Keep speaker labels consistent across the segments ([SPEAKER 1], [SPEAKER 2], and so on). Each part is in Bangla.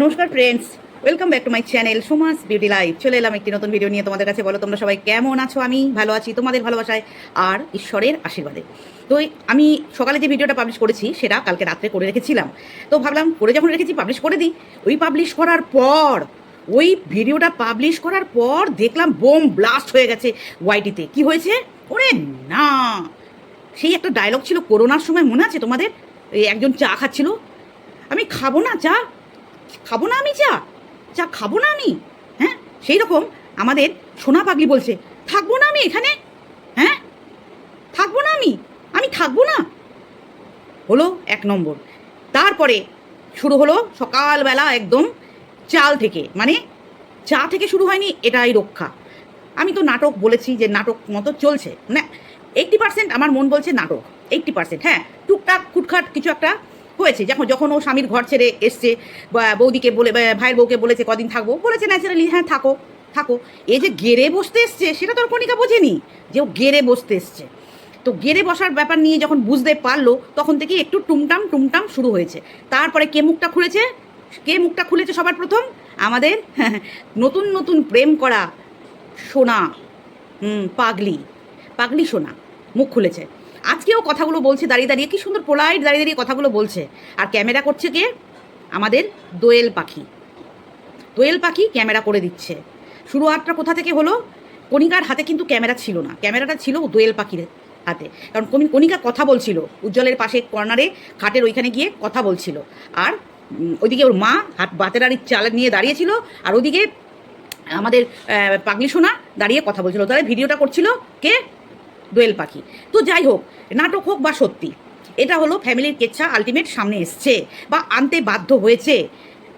[SPEAKER 1] নমস্কার friends welcome back to my channel Suma's beauty life চলে এলাম একটি নতুন ভিডিও নিয়ে, তোমাদের কাছে বলো, তোমরা সবাই কেমন আছো? আমি ভালো আছি, তোমাদের ভালোবাসায় আর ঈশ্বরের আশীর্বাদে। তো আমি সকালে যে ভিডিওটা পাবলিশ করেছি, সেটা কালকে রাত্রে করে রেখেছিলাম। তো ভাবলাম, করে যখন রেখেছি পাবলিশ করে দিই। ওই পাবলিশ করার পর, ওই ভিডিওটা পাবলিশ করার পর দেখলাম বোম ব্লাস্ট হয়ে গেছে ওয়াইটিতে কি হয়েছে? ওরে না! সেই একটা ডায়লগ ছিল করোনার সময় মনে আছে তোমাদের? একজন চা খাচ্ছিল। আমি খাব না চা খাব না আমি চা চা খাব না আমি। হ্যাঁ? সেই রকম আমাদের সোনা পাগলি বলছে, থাকব না আমি এখানে? হ্যাঁ? থাকব না আমি? আমি থাকব না? হলো এক নম্বর। তারপরে শুরু হলো সকালবেলা একদম চাল থেকে মানে চা থেকে শুরু হয়নি, এটাই রক্ষা। আমি তো নাটক বলেছি যে নাটক মতো চলছে। না এইটটি পার্সেন্ট আমার মন বলছে নাটক এইটটি পার্সেন্ট হ্যাঁ টুকটাক, খুটখাট কিছু একটা হয়েছে। যখন যখন ও স্বামীর ঘর ছেড়ে এসছে বৌদিকে বলে ভাইয়ের বউকে বলেছে কদিন থাকব, বলেছে ন্যাচারালি হ্যাঁ থাকো থাকো। এই যে গেড়ে বসতে এসছে, সেটা তো আর কণিকা বোঝেনি যে ও গেড়ে বসতে এসছে। তো গেড়ে বসার ব্যাপার নিয়ে যখন বুঝতে পারল, তখন থেকে একটু টুমটাম টুমটাম শুরু হয়েছে। তারপরে কে মুখটা খুলেছে? কে মুখটা খুলেছে সবার প্রথম? আমাদের নতুন নতুন প্রেম করা সোনা পাগলি পাগলি সোনা, মুখ খুলেছে। আজকেও কথাগুলো বলছে দাঁড়িয়ে দাঁড়িয়ে, কি সুন্দর পোলাইট দাঁড়িয়ে দাঁড়িয়ে কথাগুলো বলছে। আর ক্যামেরা করছে কে? আমাদের দোয়েল পাখি। দোয়েল পাখি ক্যামেরা করে দিচ্ছে। শুরুয়াতটা কোথা থেকে হলো? কণিকার হাতে কিন্তু ক্যামেরা ছিল না। ক্যামেরাটা ছিল দোয়েল পাখির হাতে। কারণ কণিকা কথা বলছিল, উজ্জ্বলের পাশে কর্নারে, খাটের ওইখানে গিয়ে কথা বলছিল। আর ওইদিকে ওর মা হাত বাতের আড়ির চাল নিয়ে দাঁড়িয়েছিল, আর ওদিকে আমাদের পাগলি সোনা দাঁড়িয়ে কথা বলছিল। তাহলে ভিডিওটা করছিল কে? দোয়েল পাখি। তো যাই হোক, নাটক হোক বা সত্যি, এটা হলো ফ্যামিলির কেচ্ছা আলটিমেট সামনে এসছে বা আনতে বাধ্য হয়েছে।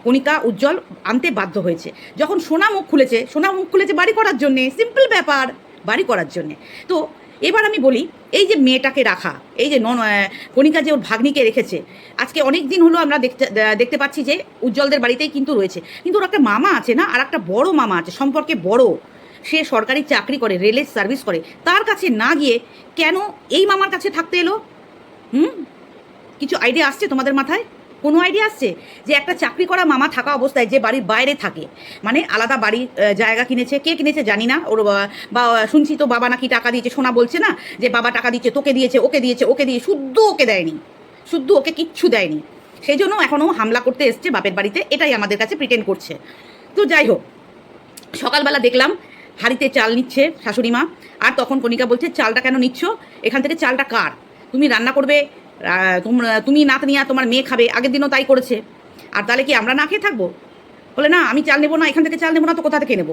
[SPEAKER 1] কণিকা উজ্জ্বল আনতে বাধ্য হয়েছে। যখন সোনা মুখ খুলেছে, সোনা মুখ খুলেছে বাড়ি করার জন্যে সিম্পল ব্যাপার, বাড়ি করার জন্যে। তো এবার আমি বলি, এই যে মেয়েটাকে রাখা, এই যে নন কণিকা যে ওর ভাগ্নিকে রেখেছে, আজকে অনেক দিন হলো আমরা দেখতে দেখতে পাচ্ছি যে উজ্জ্বলদের বাড়িতেই কিন্তু রয়েছে। কিন্তু ওর একটা মামা আছে না, আর একটা বড় মামা আছে, সম্পর্কে বড়। সে সরকারি চাকরি করে রেলের সার্ভিস করে। তার কাছে না গিয়ে কেন এই মামার কাছে থাকতে এলো? হুম? কিছু আইডিয়া আসছে তোমাদের মাথায়? কোনো আইডিয়া আসছে? যে একটা চাকরি করা মামা থাকা অবস্থায় যে বাড়ির বাইরে থাকে মানে আলাদা বাড়ি জায়গা কিনেছে, কে কিনেছে জানি না, ওর বা- শুনছি তো বাবা নাকি টাকা দিয়েছে, সোনা বলছে না যে বাবা টাকা দিচ্ছে তোকে দিয়েছে, ওকে দিয়েছে, ওকে দিয়ে শুদ্ধ ওকে দেয়নি। শুদ্ধ ওকে কিচ্ছু দেয়নি। সেই জন্য এখনও হামলা করতে এসছে বাপের বাড়িতে, এটাই আমাদের কাছে প্রিটেন্ড করছে। তো যাই হোক, সকালবেলা দেখলাম হাঁড়িতে চাল নিচ্ছে শাশুড়ি মা। আর তখন কণিকা বলছে, চালটা কেন নিচ্ছ? এখান থেকে চালটা কার? তুমি রান্না করবে তুমি নাতনিয়া তোমার মেয়ে খাবে, আগের দিনও তাই করেছে। আর তাহলে কি আমরা না খেয়ে থাকব? বলে, না, আমি চাল নেব না, এখান থেকে চাল নেব না, তো কোথা থেকে নেব?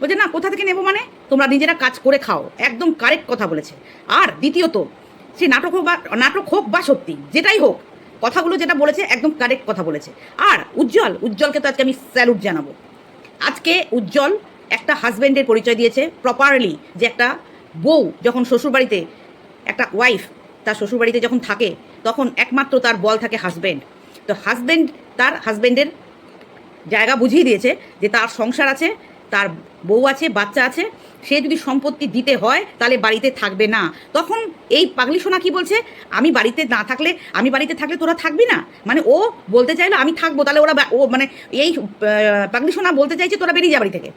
[SPEAKER 1] বলছে, না, কোথা থেকে নেব মানে? তোমরা নিজেরা কাজ করে খাও, একদম কারেক্ট কথা বলেছে। আর দ্বিতীয়ত, সে নাটক হোক বা, নাটক হোক বা সত্যি, যেটাই হোক, কথাগুলো যেটা বলেছে একদম কারেক্ট কথা বলেছে। আর উজ্জ্বল, উজ্জ্বলকে তো আজকে আমি স্যালুট জানাব। আজকে উজ্জ্বল একটা হাজব্যান্ডের পরিচয় দিয়েছে প্রপারলি যে একটা বউ যখন শ্বশুরবাড়িতে একটা ওয়াইফ তার শ্বশুরবাড়িতে যখন থাকে, তখন একমাত্র তার বল থাকে হাজব্যান্ড তো হাজব্যান্ড তার হাজব্যান্ডের জায়গা বুঝিয়ে দিয়েছে যে তার সংসার আছে, তার বউ আছে, বাচ্চা আছে, সে যদি সম্পত্তি দিতে হয় তাহলে বাড়িতে থাকবে না। তখন এই পাগলি সোনা কি বলছে? আমি বাড়িতে না থাকলে, আমি বাড়িতে থাকলে তোরা থাকবি না? মানে ও বলতে চাইলো আমি থাকব, তাহলে ওরা ও মানে এই পাগলি সোনা বলতে চাইছে তোরা বেরিয়ে যা বাড়ি থেকে।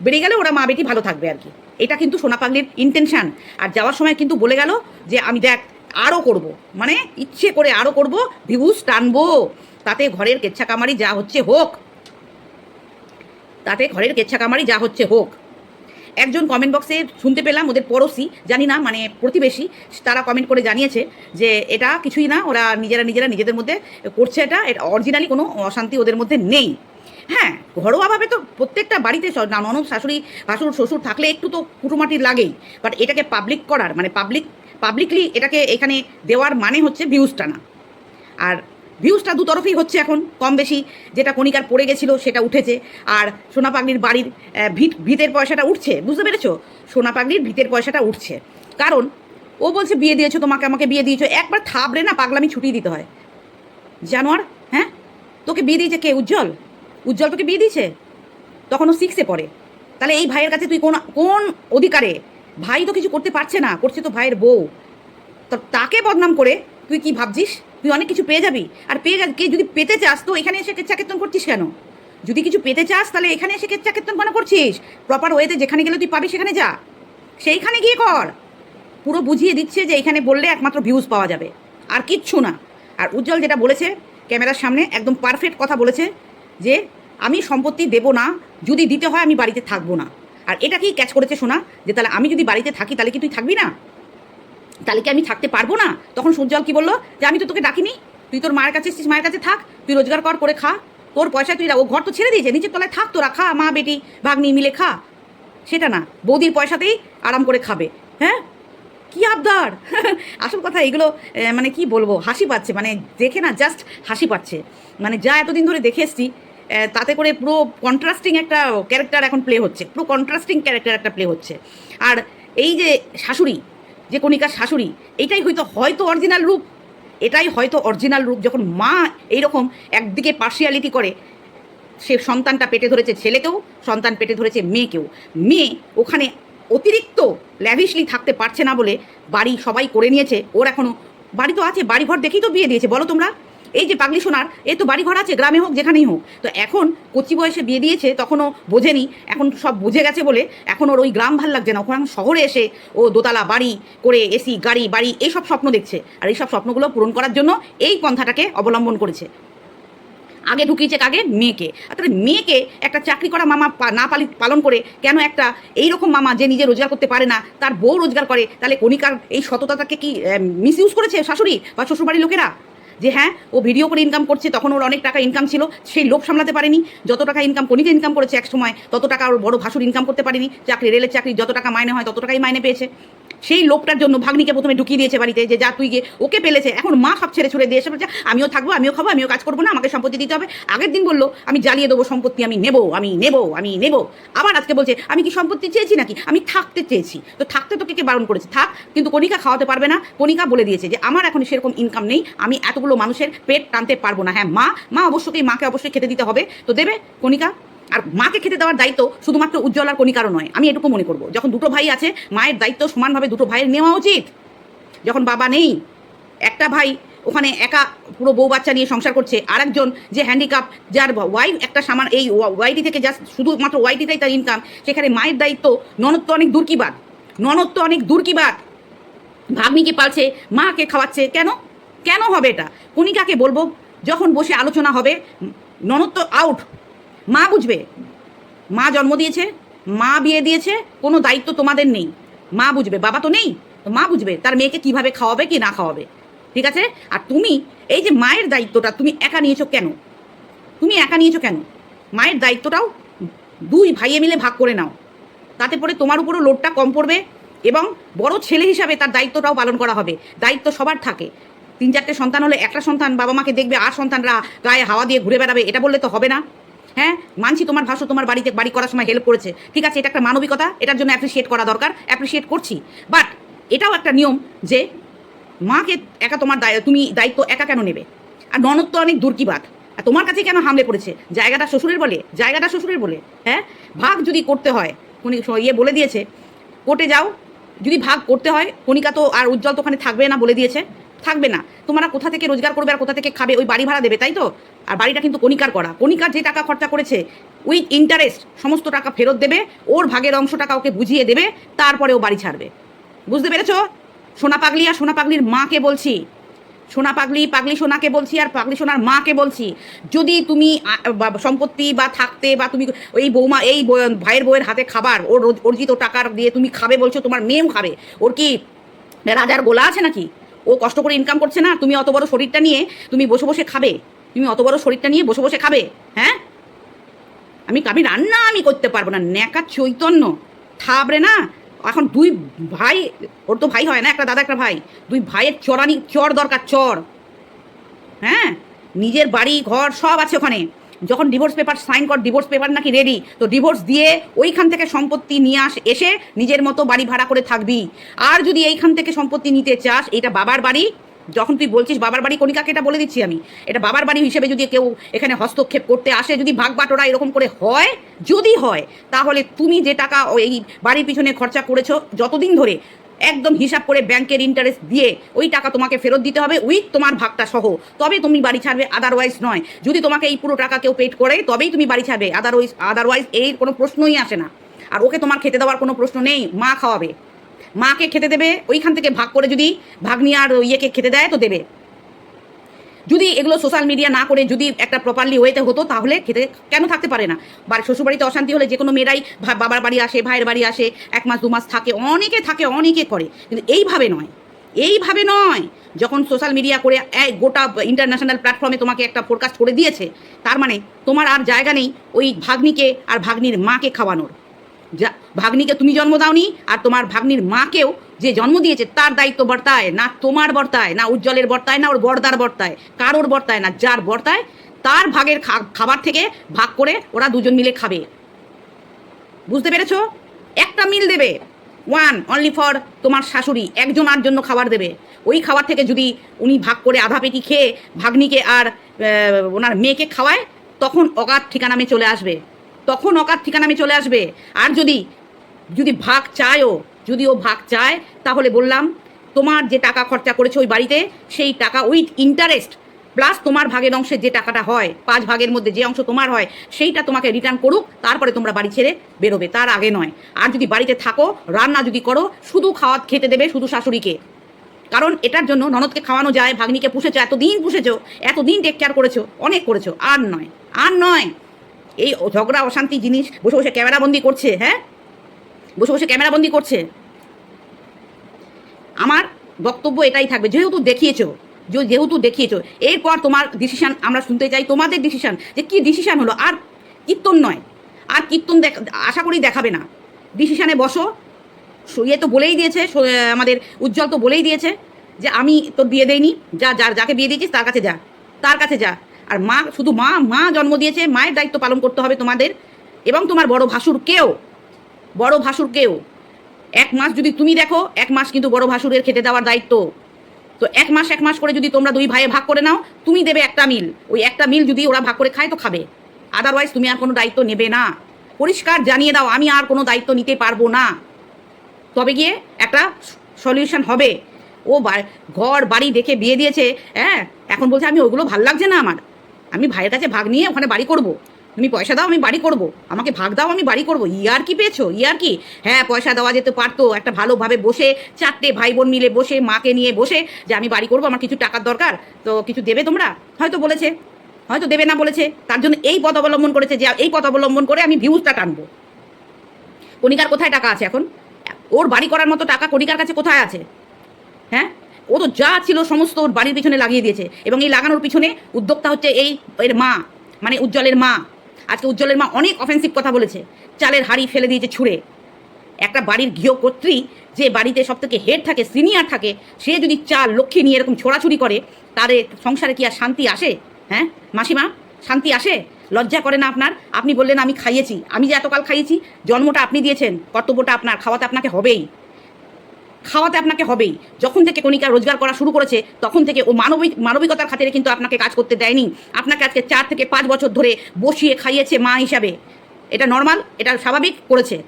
[SPEAKER 1] বেরিয়ে গেলে ওরা মা বেটি ভালো থাকবে আর কি। এটা কিন্তু সোনা পাগলির ইন্টেনশন আর যাওয়ার সময় কিন্তু বলে গেল যে, আমি দেখ আরও করব। মানে ইচ্ছে করে আরও করব, ভিউজ টানবো। তাতে ঘরের কেচ্ছা কামারি যা হচ্ছে হোক। তাতে ঘরের কেচ্ছা কামারি যা হচ্ছে হোক। একজন কমেন্ট বক্সে শুনতে পেলাম ওদের পড়োশি, জানি না মানে প্রতিবেশী, তারা কমেন্ট করে জানিয়েছে যে, এটা কিছুই না, ওরা নিজেরা নিজেরা নিজেদের মধ্যে করছে এটা। এটা অরিজিনালি কোনো অশান্তি ওদের মধ্যে নেই। হ্যাঁ ঘরোয়াভাবে তো প্রত্যেকটা বাড়িতে ননদ, শাশুড়ি, ভাসুর, শ্বশুর থাকলে একটু তো কুটুমাটির লাগেই। বাট এটাকে পাবলিক করার মানে পাবলিক পাবলিকলি এটাকে এখানে দেওয়ার মানে হচ্ছে ভিউজটা না। আর ভিউজটা দু তরফেই হচ্ছে এখন, কম বেশি। যেটা কণিকার পড়ে গেছিল, সেটা উঠেছে। আর সোনা পাগলির বাড়ির ভিত, ভিতের পয়সাটা উঠছে, বুঝতে পেরেছ? সোনা পাগলির ভিতের পয়সাটা উঠছে। কারণ ও বলছে, বিয়ে দিয়েছ তোমাকে, আমাকে বিয়ে দিয়েছ। একবার থাবড়ে না পাগলামি ছুটিয়ে দিতে হয়। জানোয়ার হ্যাঁ? তোকে বিয়ে দিয়েছে কে? উজ্জ্বল? উজ্জ্বল তোকে বিয়ে দিয়েছে? তখন ও সিক্সে পড়ে। তাহলে এই ভাইয়ের কাছে তুই কোন কোন অধিকারে? ভাই তো কিছু করতে পারছে না, করছে তো ভাইয়ের বউ। তো তাকে বদনাম করে তুই কি ভাবছিস? তুই অনেক কিছু পেয়ে যাবি। আর পেয়ে কে যদি পেতে চাস, তো এখানে এসে কেচ্চা কীর্তন করছিস কেন? যদি কিছু পেতে চাস, তাহলে এখানে এসে কেচ্চা কীর্তন কেন করছিস? প্রপার ওয়েতে যেখানে গেলে তুই পাবি, সেখানে যা। সেইখানে গিয়ে কর। পুরো বুঝিয়ে দিচ্ছে যে এখানে বললে একমাত্র ভিউজ পাওয়া যাবে। আর কিচ্ছু না। আর উজ্জ্বল যেটা বলেছে, ক্যামেরার সামনে একদম পারফেক্ট কথা বলেছে। যে আমি সম্পত্তি দেব না, যদি দিতে হয় আমি বাড়িতে থাকব না। আর এটা কি ক্যাচ করেছে শোনা যে তাহলে আমি যদি বাড়িতে থাকি, তাহলে কি তুই থাকবি না? তাহলে কি আমি থাকতে পারব না? তখন সূর্যল কি বলল? যে আমি তো তোকে ডাকিনি। তুই তোর মায়ের কাছে এসেছিস, মায়ের কাছে থাক। তুই রোজগার কর, করে খা। তোর পয়সা তুই ও ঘর তো ছেড়ে দিয়েছে নিচের তলায় থাক তোরা, খা মা, বেটি, ভাগ্নি মিলে খা। সেটা না, বৌদির পয়সাতেই আরাম করে খাবে হ্যাঁ? কি আবদার? আসল কথা এগুলো মানে কি বলব, হাসি পাচ্ছে মানে দেখে না জাস্ট হাসি পাচ্ছে। মানে যা এতদিন ধরে দেখে এসছি তাতে করে পুরো কন্ট্রাস্টিং একটা ক্যারেক্টার এখন প্লে হচ্ছে, পুরো কন্ট্রাস্টিং ক্যারেক্টার একটা প্লে হচ্ছে। আর এই যে শাশুড়ি, যে কণিকার শাশুড়ি, এটাই হয়তো হয়তো অরিজিনাল রূপ, এটাই হয়তো অরিজিনাল রূপ, যখন মা এইরকম একদিকে পার্সিয়ালিটি করে, সে সন্তানটা পেটে ধরেছে ছেলেকেও, সন্তান পেটে ধরেছে মেয়েকেও। মেয়ে ওখানে অতিরিক্ত ল্যাভিশলি থাকতে পারছে না বলে বাড়ি সবাই করে নিয়েছে। ওর এখনও বাড়ি তো আছে বাড়ি ঘর দেখেই তো বিয়ে দিয়েছে, বলো তোমরা। এই যে পাগলি সোনার, এ তো বাড়ি ঘর আছে, গ্রামে হোক, যেখানেই হোক। তো এখন কচি বয়সে বিয়ে দিয়েছে, তখনও বোঝেনি। এখন সব বুঝে গেছে বলে এখন ওর ওই গ্রাম ভালো লাগছে না। ওখানে শহরে এসে ও দোতলা বাড়ি করে, এসি, গাড়ি, বাড়ি, এইসব স্বপ্ন দেখছে। আর এইসব স্বপ্নগুলো পূরণ করার জন্য এই পন্থাটাকে অবলম্বন করেছে। আগে ঢুকিয়েছে কাকে? মেয়েকে। তাহলে মেয়েকে একটা চাকরি করা মামা না পালি পালন করে কেন একটা এই রকম মামা যে নিজে রোজগার করতে পারে না, তার বউ রোজগার করে, তাহলে কণিকার এই সততাটাকে কি মিস ইউজ করেছে শাশুড়ি বা শ্বশুরবাড়ির লোকেরা? যে হ্যাঁ ও ভিডিও করে ইনকাম করছে, তখন ওর অনেক টাকা ইনকাম ছিল, সেই লোভ সামলাতে পারেনি। যত টাকা ইনকাম কণিকা ইনকাম করেছে এক সময় তত টাকা ওর বড় ভাসুর ইনকাম করতে পারেনি। চাকরি, রেলের চাকরি, যত টাকা মাইনে হয়, তত টাকাই মাইনে পেয়েছে। সেই লোকটার জন্য ভাগ্নিকে প্রথমে ঢুকিয়ে দিয়েছে বাড়িতে, যে যা তুই গিয়ে ওকে পেলেছে। এখন মা সব ছেড়ে ছুড়ে দিয়ে এসে বলছে, আমিও থাকব, আমিও খাব, আমিও কাজ করব না, আমাকে সম্পত্তি দিতে হবে। আগের দিন বলল, আমি জ্বালিয়ে দেবো সম্পত্তি, আমি নেব আমি নেব আমি নেব। আবার আজকে বলছে, আমি কি সম্পত্তি চেয়েছি নাকি? আমি থাকতে চেয়েছি। তো থাকতে তোকে কে বারণ করেছে? থাক, কিন্তু কণিকা খাওয়াতে পারবে না। কণিকা বলে দিয়েছে যে, আমার এখন সেরকম ইনকাম নেই, আমি এতগুলো মানুষের পেট টানতে পারব না। হ্যাঁ মা মা অবশ্যই, মাকে অবশ্যই খেতে দিতে হবে। তো দেবে কণিকা? আর মাকে খেতে দেওয়ার দায়িত্ব শুধুমাত্র উজ্জ্বল আর কণিকারও নয়, আমি এটুকু মনে করব। যখন দুটো ভাই আছে, মায়ের দায়িত্ব সমানভাবে দুটো ভাইয়ের নেওয়া উচিত। যখন বাবা নেই, একটা ভাই ওখানে একা পুরো বউ বাচ্চা নিয়ে সংসার করছে আর একজন যে হ্যান্ডিক্যাপ যার ওয়াইফ একটা সামান, এই ওয়াইটি থেকে জাস্ট শুধুমাত্র ওয়াইটিটাই তার ইনকাম সেখানে মায়ের দায়িত্ব ননদ তো অনেক দূর কি বাদ ননদ তো অনেক দূর কি বাদ ভাগ্নিকে পালছে? মাকে খাওয়াচ্ছে? কেন? কেন হবে এটা? কণিকাকে বলব, যখন বসে আলোচনা হবে ননদ তো আউট মা বুঝবে। মা জন্ম দিয়েছে, মা বিয়ে দিয়েছে, কোনো দায়িত্ব তোমাদের নেই। মা বুঝবে, বাবা তো নেই, তো মা বুঝবে তার মেয়েকে কীভাবে খাওয়াবে কি না খাওয়াবে। ঠিক আছে? আর তুমি, এই যে মায়ের দায়িত্বটা তুমি একা নিয়েছো কেন? তুমি একা নিয়েছো কেন? মায়ের দায়িত্বটাও দুই ভাইয়ে মিলে ভাগ করে নাও। তাতে পরে তোমার উপরও লোডটা কম পড়বে এবং বড় ছেলে হিসাবে তার দায়িত্বটাও পালন করা হবে। দায়িত্ব সবার থাকে। তিন চারটে সন্তান হলে একটা সন্তান বাবা মাকে দেখবে, আর সন্তানরা গায়ে হাওয়া দিয়ে ঘুরে বেড়াবে, এটা বললে তো হবে না। হ্যাঁ মানছি তোমার ভাষ্য তোমার বাড়িতে বাড়ি করার সময় হেল্প করেছে। ঠিক আছে, এটা একটা মানবিকতা, এটার জন্য অ্যাপ্রিসিয়েট করা দরকার অ্যাপ্রিসিয়েট করছি। বাট এটাও একটা নিয়ম যে মাকে একা তোমার দায়, তুমি দায়িত্ব একা কেন নেবে? আর ননদ তো অনেক দূর কি বাত আর তোমার কাছে কেন হামলে পড়েছে? জায়গাটা শ্বশুরের বলে, জায়গাটা শ্বশুরের বলে হ্যাঁ? ভাগ যদি করতে হয় উনি ইয়ে বলে দিয়েছে, কোর্টে যাও, যদি ভাগ করতে হয়, কণিকা তো আর উজ্জ্বল তো ওখানে থাকবে না বলে দিয়েছে। থাকবে না। তোমরা কোথা থেকে রোজগার করবে আর কোথা থেকে খাবে, ওই বাড়ি ভাড়া দেবে, তাই তো? আর বাড়িটা কিন্তু কণিকার করা। কণিকার যে টাকা খরচা করেছে উইথ ইন্টারেস্ট সমস্ত টাকা ফেরত দেবে, ওর ভাগের অংশ টাকা ওকে বুঝিয়ে দেবে, তারপরে ও বাড়ি ছাড়বে। বুঝতে পেরেছ? সোনা পাগলি আর সোনা পাগলির মাকে বলছি। সোনা পাগলি পাগলি সোনাকে বলছি আর পাগলি সোনার মাকে বলছি। যদি তুমি সম্পত্তি বা থাকতে বা তুমি এই বৌমা, এই ভাইয়ের বউয়ের হাতে খাবার, ওর রোজ- অর্জিত টাকার দিয়ে তুমি খাবে বলছো, তোমার মেয়েও খাবে। ওর কি রাজার গোলা আছে নাকি? ও কষ্ট করে ইনকাম করছে না, তুমি অত বড় শরীরটা নিয়ে তুমি বসে বসে খাবে। তুমি অত বড় শরীরটা নিয়ে বসে বসে খাবে হ্যাঁ? আমি আমি রান্না আমি করতে পারব না, ন্যাকা চৈতন্য। থাবরে না, এখন দুই ভাই, ওর তো ভাই হয় না, একটা দাদা, একটা ভাই। দুই ভাইয়ের চড়ানি চর দরকার চর হ্যাঁ? নিজের বাড়ি, ঘর সব আছে ওখানে। যখন ডিভোর্স পেপার সাইন কর ডিভোর্স পেপার নাকি রেডি তো ডিভোর্স দিয়ে ওইখান থেকে সম্পত্তি নিয়ে আস, এসে নিজের মতো বাড়ি ভাড়া করে থাকবি। আর যদি এইখান থেকে সম্পত্তি নিতে চাস, এটা বাবার বাড়ি, যখন তুই বলছিস বাবার বাড়ি, কণিকাকে এটা বলে দিচ্ছি আমি, এটা বাবার বাড়ি হিসেবে যদি কেউ এখানে হস্তক্ষেপ করতে আসে, যদি ভাগ বাটোরা এরকম করে হয়, যদি হয়, তাহলে তুমি যে টাকা এই বাড়ির পিছনে খরচা করেছ, যতদিন ধরে একদম হিসাব করে ব্যাংকের ইন্টারেস্ট দিয়ে ওই টাকা তোমাকে ফেরত দিতে হবে উইথ তোমার ভাগটা সহ। তবে তুমি বাড়ি ছাড়বে আদারওয়াইজ নয়। যদি তোমাকে এই পুরো টাকা কেউ পেড করে, তবেই তুমি বাড়ি ছাড়বে। আদারওয়াইজ আদারওয়াইজ এই কোনো প্রশ্নই আসে না। আর ওকে তোমার খেতে দেওয়ার কোনো প্রশ্ন নেই, মা খাওয়াবে। মাকে খেতে দেবে, ওইখান থেকে ভাগ করে যদি ভাগ নিয়ে আর ইয়েকে খেতে দেয়, তো দেবে। যদি এগুলো সোশ্যাল মিডিয়া না করে যদি একটা প্রপারলি ওয়েতে হতো, তাহলে খেতে কেন থাকতে পারে না? বাড়ি শ্বশুরবাড়িতে অশান্তি হলে যে কোনো মেয়েরাই বাবার বাড়ি আসে, ভাইয়ের বাড়ি আসে, এক মাস, দু মাস থাকে, অনেকে থাকে, অনেকে করে। কিন্তু এইভাবে নয়। এইভাবে নয়। যখন সোশ্যাল মিডিয়া করে এক গোটা ইন্টারন্যাশনাল প্ল্যাটফর্মে তোমাকে একটা ফোরকাস্ট করে দিয়েছে, তার মানে তোমার আর জায়গা নেই ওই ভাগ্নিকে আর ভাগ্নির মাকে খাওয়ানোর। যা, ভাগ্নিকে তুমি জন্ম দাওনি, আর তোমার ভাগ্নির মাকেও যে জন্ম দিয়েছে তার দায়িত্ব বর্তায়, না তোমার বর্তায়, না উজ্জ্বলের বর্তায়, না ওর বর্দার বর্তায়, কারোর বর্তায় না, যার বর্তায়, তার ভাগের খাবার থেকে ভাগ করে ওরা দুজন মিলে খাবে। বুঝতে পেরেছ? একটা মিল দেবে। ওয়ান অনলি ফর তোমার শাশুড়ি, একজন আর জন্য খাবার দেবে। ওই খাবার থেকে যদি উনি ভাগ করে আধা পেটি খেয়ে ভাগ্নিকে আর ওনার মেয়েকে খাওয়ায়, তখন অগাধ ঠিকানামে চলে আসবে। তখন অগাধ ঠিকানামে চলে আসবে। আর যদি যদি ভাগ চায়ও যদি ও ভাগ চায়, তাহলে বললাম, তোমার যে টাকা খরচা করেছে ওই বাড়িতে, সেই টাকা উইথ ইন্টারেস্ট প্লাস তোমার ভাগের অংশে যে টাকাটা হয়, পাঁচ ভাগের মধ্যে যে অংশ তোমার হয়, সেইটা তোমাকে রিটার্ন করুক, তারপরে তোমরা বাড়ি ছেড়ে বেরোবে, তার আগে নয়। আর যদি বাড়িতে থাকো, রান্না যদি করো, শুধু খাওয়া খেতে দেবে শুধু শাশুড়িকে। কারণ এটার জন্য ননদকে খাওয়ানো যায়, ভাগ্নিকে পুষেছো, এতদিন পুষেছো, এতদিন টেক কেয়ার করেছ, অনেক করেছ, আর নয় আর নয়। এই ঝগড়া, অশান্তি জিনিস, বসে বসে ক্যামেরাবন্দি করছে হ্যাঁ? বসে বসে ক্যামেরাবন্দি করছে। আমার বক্তব্য এটাই থাকবে, যেহেতু দেখিয়েছো যেহেতু দেখিয়েছো, এরপর তোমার ডিসিশান আমরা শুনতে চাই, তোমাদের ডিসিশান যে কি ডিসিশান হলো? আর কীর্তন নয়, আর কীর্তন দেখ, আশা করি দেখাবে না। ডিসিশানে বসো ইয়ে তো বলেই দিয়েছে আমাদের উজ্জ্বল তো বলেই দিয়েছে, যে আমি তো বিয়ে দেইনি, যা, যার, যাকে বিয়ে দিয়েছিস, তার কাছে যা, তার কাছে যা। আর মা, শুধু মা মা জন্ম দিয়েছে, মায়ের দায়িত্ব পালন করতে হবে তোমাদের, এবং তোমার বড় ভাসুরকেও বড় ভাসুরকেও এক মাস যদি তুমি দেখো, এক মাস কিন্তু বড় ভাসুরের খেতে দেওয়ার দায়িত্ব। তো এক মাস এক মাস করে যদি তোমরা দুই ভাইয়ে ভাগ করে নাও, তুমি দেবে একটা মিল। ওই একটা মিল যদি ওরা ভাগ করে খায় তো খাবে। আদারওয়াইজ তুমি আর কোনো দায়িত্ব নেবে না। পরিষ্কার জানিয়ে দাও, আমি আর কোনো দায়িত্ব নিতে পারব না। তবে গিয়ে একটা সলিউশন হবে। ও ঘর, বাড়ি দেখে বিয়ে দিয়েছে হ্যাঁ? এখন বলছে, আমি ওগুলো ভালো লাগছে না আমার। আমি ভাইয়ের কাছে ভাগ নিয়ে ওখানে বাড়ি করব। তুমি পয়সা দাও, আমি বাড়ি করব। আমাকে ভাগ দাও, আমি বাড়ি করব। ইয়ার কি পেয়েছ? ইয়ার কি? হ্যাঁ পয়সা দেওয়া যেতে পারতো। একটা ভালোভাবে বসে, চারটে ভাই বোন মিলে বসে, মাকে নিয়ে বসে যে আমি বাড়ি করব, আমার কিছু টাকার দরকার, তো কিছু দেবে তোমরা? হয়তো বলেছে। হয়তো দেবে না বলেছে। তার জন্য এই পথ অবলম্বন করেছে যে, এই পথ অবলম্বন করে আমি ভিউজটা টানবো। কণিকার কোথায় টাকা আছে এখন? ওর বাড়ি করার মতো টাকা কণিকার কাছে কোথায় আছে? হ্যাঁ? ও তো যা ছিল সমস্ত ওর বাড়ির পিছনে লাগিয়ে দিয়েছে। এবং এই লাগানোর পিছনে উদ্যোক্তা হচ্ছে এই এর মা মানে উজ্জ্বলের মা। আজকে উজ্জ্বলের মা অনেক অফেন্সিভ কথা বলেছে। চালের হাড়ি ফেলে দিয়েছে ছুঁড়ে। একটা বাড়ির গৃহকর্ত্রী যে বাড়িতে সব থেকে হেড থাকে সিনিয়র থাকে, সে যদি চাল, লক্ষ্মী নিয়ে এরকম ছোড়াছুড়ি করে, তাদের সংসারে কি আর শান্তি আসে? হ্যাঁ? মাসিমা, শান্তি আসে? লজ্জা করে না আপনার? আপনি বললেন আমি খাইয়েছি। আমি যে এতকাল খাইয়েছি, জন্মটা আপনি দিয়েছেন, কর্তব্যটা আপনার, খাওয়াতে আপনাকে হবেই। খাওয়াতে আপনাকে হবেই। যখন থেকে কণিকা রোজগার করা শুরু করেছে, তখন থেকে ও মানবিক, মানবিকতার খাতিরে কিন্তু আপনাকে কাজ করতে দেয়নি। আপনাকে আজকে চার থেকে পাঁচ বছর ধরে বসিয়ে খাইয়েছে মা হিসাবে। এটা নর্মাল এটা স্বাভাবিক করেছে।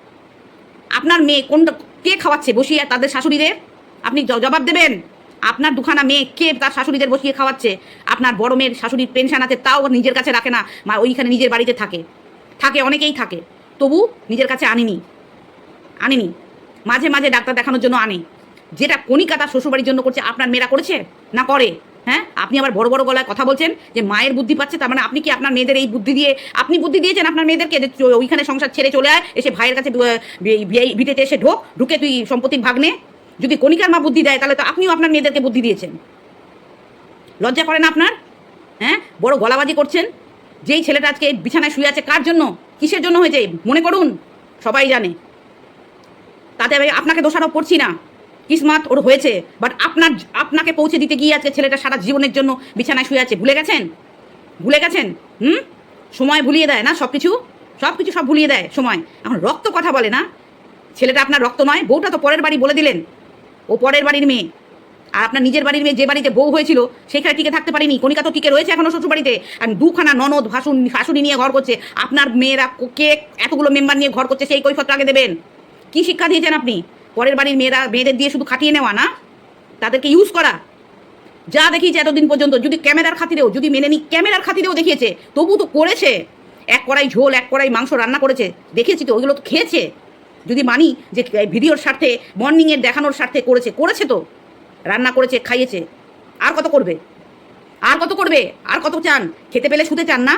[SPEAKER 1] আপনার মেয়ে কোনটা কে খাওয়াচ্ছে বসিয়ে তাদের শাশুড়িদের? আপনি জবাব দেবেন। আপনার দুখানা মেয়ে কে তার শাশুড়িদের বসিয়ে খাওয়াচ্ছে? আপনার বড় মেয়ের শাশুড়ির পেনশন আছে, তাও নিজের কাছে রাখে না, মা ওইখানে নিজের বাড়িতে থাকে। থাকে, অনেকেই থাকে। তবু নিজের কাছে আনিনি। আনেনি। মাঝে মাঝে ডাক্তার দেখানোর জন্য আনে। যেটা কণিকা তার শ্বশুরবাড়ির জন্য করছে, আপনার মেয়েরা করেছে? না করে? হ্যাঁ? আপনি আবার বড় বড় গলায় কথা বলছেন যে মায়ের বুদ্ধি পাচ্ছে, তার মানে আপনি কি আপনার মেয়েদের এই বুদ্ধি দিয়ে, আপনি বুদ্ধি দিয়েছেন আপনার মেয়েদেরকে যে ওইখানে সংসার ছেড়ে চলে আয়, এসে ভাইয়ের কাছে ভিটেতে এসে ঢোক, ঢুকে তুই সম্পত্তির ভাগ নে যদি কণিকার মা বুদ্ধি দেয়, তাহলে তো আপনিও আপনার মেয়েদেরকে বুদ্ধি দিয়েছেন। লজ্জা করে না আপনার? হ্যাঁ? বড় গলাবাজি করছেন। যেই ছেলেটা আজকে বিছানায় শুয়ে আছে, কার জন্য? কিসের জন্য হয়েছে? মনে করুন। সবাই জানে। তাতে আমি আপনাকে দোষারোপ করছি না। কিসমত ওর হয়েছে বাট আপনার আপনাকে পৌঁছে দিতে গিয়ে আজকে ছেলেটা সারা জীবনের জন্য বিছানায় শুয়ে আছে। ভুলে গেছেন? ভুলে গেছেন? হুম? সময় ভুলিয়ে দেয় না সব কিছু সব কিছু সব ভুলিয়ে দেয় সময়। এখন রক্ত কথা বলে না। ছেলেটা আপনার রক্ত নয়, বউটা তো পরের বাড়ি বলে দিলেন। ও পরের বাড়ির মেয়ে। আর আপনার নিজের বাড়ির মেয়ে যে বাড়িতে বউ হয়েছিল সেখানে টিকে থাকতে পারিনি। কণিকা তো টিকে রয়েছে এখনও শ্বশুর বাড়িতে আর দুখানা ননদ, ভাসুন, শাশুড়ি নিয়ে ঘর করছে। আপনার মেয়েরা কে এতগুলো মেম্বার নিয়ে ঘর করছে সেই কৈফতটা আগে দেবেন। কি শিক্ষা দিয়েছেন আপনি? পরের বাড়ির মেয়েরা, মেয়েদের দিয়ে শুধু খাটিয়ে নেওয়া না, তাদেরকে ইউজ করা। যা দেখিয়েছে এতদিন পর্যন্ত, যদি ক্যামেরার খাতিরেও, যদি মেনে নিই ক্যামেরার খাতিরেও দেখিয়েছে, তবু তো করেছে। এক কড়াই ঝোল, এক কড়াই মাংস রান্না করেছে দেখেছি তো, ওইগুলো তো খেয়েছে। যদি মানি যে ভিডিওর স্বার্থে মর্নিংয়ের দেখানোর স্বার্থে করেছে করেছে তো, রান্না করেছে, খাইয়েছে। আর কত করবে? আর কত করবে? আর কত চান? খেতে পেলে শুতে চান না?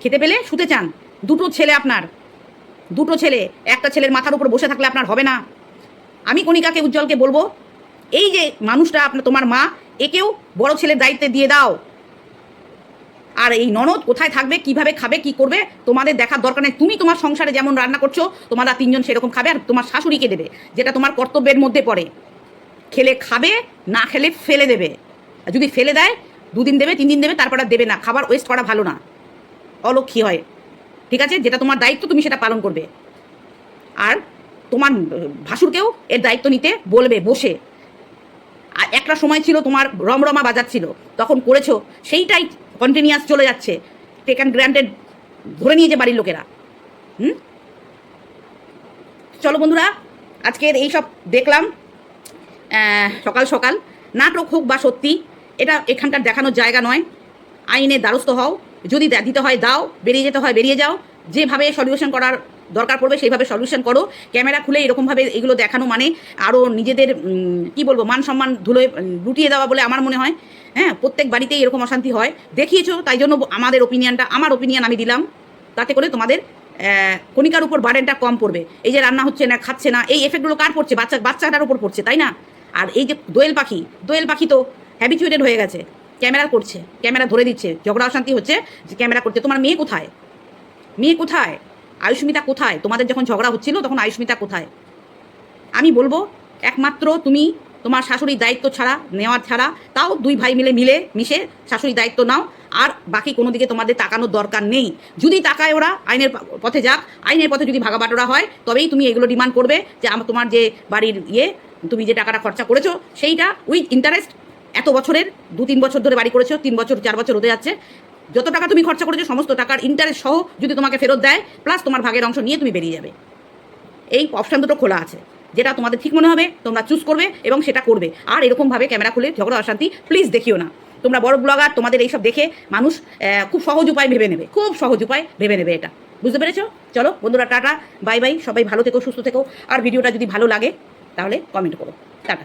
[SPEAKER 1] খেতে পেলে শুতে চান। দুটো ছেলে আপনার। দুটো ছেলে, একটা ছেলের মাথার উপর বসে থাকলে আপনার হবে না। আমি কণিকাকে, উজ্জ্বলকে বলব, এই যে মানুষটা আপনার, তোমার মা, একেও বড় ছেলের দায়িত্বে দিয়ে দাও। আর এই ননদ কোথায় থাকবে, কীভাবে খাবে, কি করবে, তোমাদের দেখার দরকার নেই। তুমি তোমার সংসারে যেমন রান্না করছ তোমরা তিনজন সেরকম খাবে, আর তোমার শাশুড়িকে দেবে, যেটা তোমার কর্তব্যের মধ্যে পড়ে। খেলে খাবে, না খেলে ফেলে দেবে। যদি ফেলে দেয়, দুদিন দেবে তিন দিন দেবে, তারপর আর দেবে না। খাবার ওয়েস্ট করা ভালো না। অলক্ষী হয়। ঠিক আছে? যেটা তোমার দায়িত্ব, তুমি সেটা পালন করবে। আর তোমার ভাসুরকেও এর দায়িত্ব নিতে বলবে, বসে। আর একটা সময় ছিল তোমার রমরমা বাজার ছিল। তখন করেছ। সেইটাই কন্টিনিউয়াস চলে যাচ্ছে। টেক অ্যান্ড গ্র্যান্টেড ধরে নিয়েছে বাড়ির লোকেরা। হুম? চলো বন্ধুরা, আজকের এই সব দেখলাম। সকাল সকাল। নাটক হোক বা সত্যি, এটা এখানকার দেখানোর জায়গা নয়। আইনের দ্বারস্থ হও। যদি দিতে হয় দাও, বেরিয়ে যেতে হয় বেরিয়ে যাও। যেভাবে সলিউশন করার দরকার পড়বে, সেইভাবে সলিউশন করো। ক্যামেরা খুলে এরকমভাবে এগুলো দেখানো মানে আরও নিজেদের কি বলব, মান সম্মান ধুলোয় লুটিয়ে দেওয়া বলে আমার মনে হয়। হ্যাঁ প্রত্যেক বাড়িতেই এরকম অশান্তি হয়। দেখিয়েছো, তাই জন্য আমাদের ওপিনিয়নটা আমার ওপিনিয়ন আমি দিলাম। তাতে করে তোমাদের কণিকার উপর বার্ডেনটা কম পড়বে। এই যে রান্না হচ্ছে না, খাচ্ছে না, এই এফেক্টগুলো কার পড়ছে? বাচ্চা, বাচ্চাটার উপর পড়ছে, তাই না? আর এই যে দোয়েল পাখি দোয়েল পাখি তো হ্যাবিচুয়েটেড হয়ে গেছে। ক্যামেরা করছে, ক্যামেরা ধরে দিচ্ছে, ঝগড়া অশান্তি হচ্ছে, যে ক্যামেরা করছে। তোমার মেয়ে কোথায়? মেয়ে কোথায়? আয়ুষ্মিতা কোথায়? তোমাদের যখন ঝগড়া হচ্ছিল, তখন আয়ুষ্মিতা কোথায়? আমি বলব, একমাত্র তুমি তোমার শাশুড়ির দায়িত্ব ছাড়া, নেওয়ার ছাড়া, তাও দুই ভাই মিলে মিলে মিশে শাশুড়ির দায়িত্ব নাও, আর বাকি কোনো দিকে তোমাদের তাকানোর দরকার নেই। যদি তাকায় ওরা, আইনের পথে যাক। আইনের পথে যদি ভাগাবাটোরা হয়, তবেই তুমি এগুলো ডিমান্ড করবে যে আমার তোমার যে বাড়ির ইয়ে তুমি যে টাকাটা খরচা করেছ, সেইটা উইথ ইন্টারেস্ট এত বছরের, দু তিন বছর ধরে বাড়ি করেছ, তিন বছর, চার বছর হতে যাচ্ছে যত টাকা তুমি খরচা করেছ, সমস্ত টাকার ইন্টারেস্ট সহ যদি তোমাকে ফেরত দেয় প্লাস তোমার ভাগের অংশ নিয়ে তুমি বেরিয়ে যাবে। এই অপশান দুটো খোলা আছে, যেটা তোমাদের ঠিক মনে হবে, তোমরা চুজ করবে এবং সেটা করবে। আর এরকমভাবে ক্যামেরা খুলে ঝগড়া, অশান্তি প্লিজ দেখিও না। তোমরা বড় ব্লগার তোমাদের এইসব দেখে মানুষ খুব সহজ উপায় ভেবে নেবে, খুব সহজ উপায় ভেবে নেবে এটা। বুঝতে পেরেছ? চলো বন্ধুরা, টাটা বাই বাই সবাই ভালো থেকো, সুস্থ থেকো। আর ভিডিওটা যদি ভালো লাগে, তাহলে কমেন্ট করো। টাটা।